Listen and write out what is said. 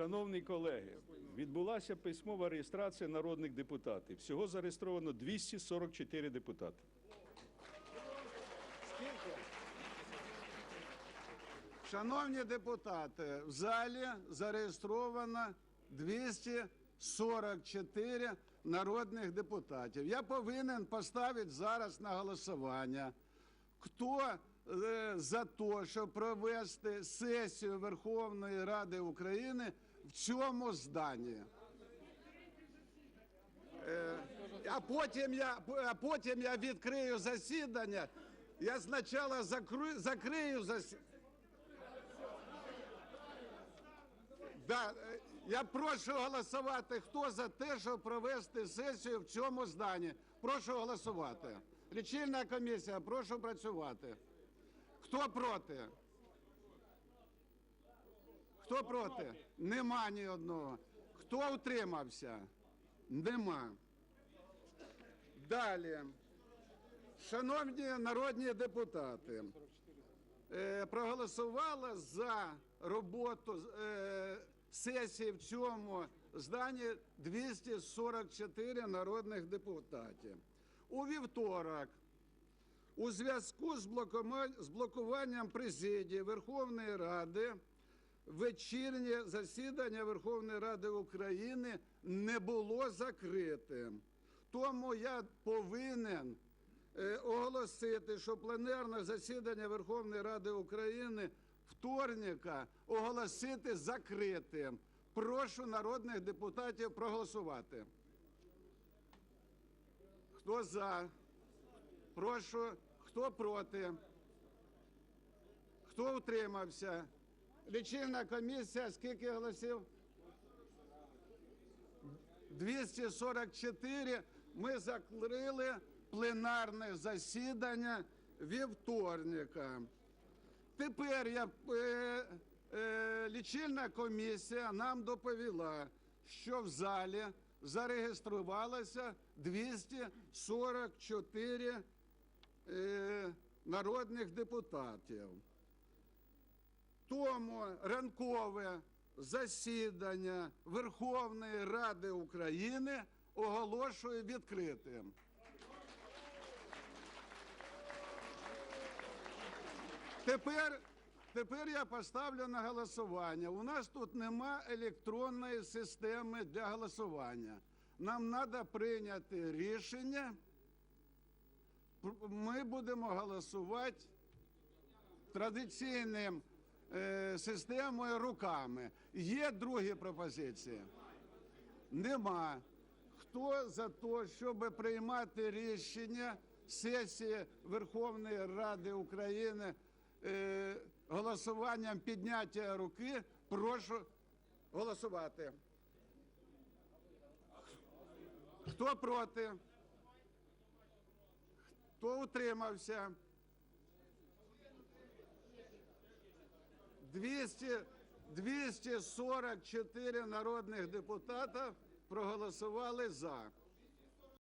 Шановні колеги, відбулася письмова реєстрація народних депутатів. Всього зареєстровано 244 депутати. Шановні депутати, в залі зареєстровано 244 народних депутатів. Я повинен поставити зараз на голосування. Хто е, за те, щоб провести сесію Верховної Ради України в цьому зданні? Е, А потім я, а потім я відкрию засідання. Я спочатку закрию, закрию засідання. Да, е, я прошу голосувати. Хто за те, щоб провести сесію в цьому зданні? Прошу голосувати. Лічильна комісія, прошу працювати. Хто проти? Хто проти? Нема ні одного. Хто утримався? Нема. Далі. Шановні народні депутати, е, проголосувало за роботу е, сесії в цьому зданні 244 народних депутатів. У вівторок у зв'язку з блокуванням президії Верховної Ради вечірнє засідання Верховної Ради України не було закритим. Тому я повинен е, оголосити, що пленарне засідання Верховної Ради України вторника оголосити закритим. Прошу народних депутатів проголосувати. Хто за? Прошу. Хто проти? Хто утримався? Лічильна комісія скільки голосів? 244. Ми закрили пленарне засідання вівторника. Тепер я, е, е, лічильна комісія нам доповіла, що в залі зареєструвалося 244 е, народних депутатів. Тому ранкове засідання Верховної Ради України оголошую відкритим. Тепер, тепер я поставлю на голосування. У нас тут нема електронної системи для голосування. Нам треба прийняти рішення. Ми будемо голосувати традиційним системою руками. Є другі пропозиції? Нема. Хто за те, щоб приймати рішення сесії Верховної Ради України е, голосуванням підняття руки, прошу голосувати. Хто проти? Хто утримався? 200, 244 народних депутатів проголосували за.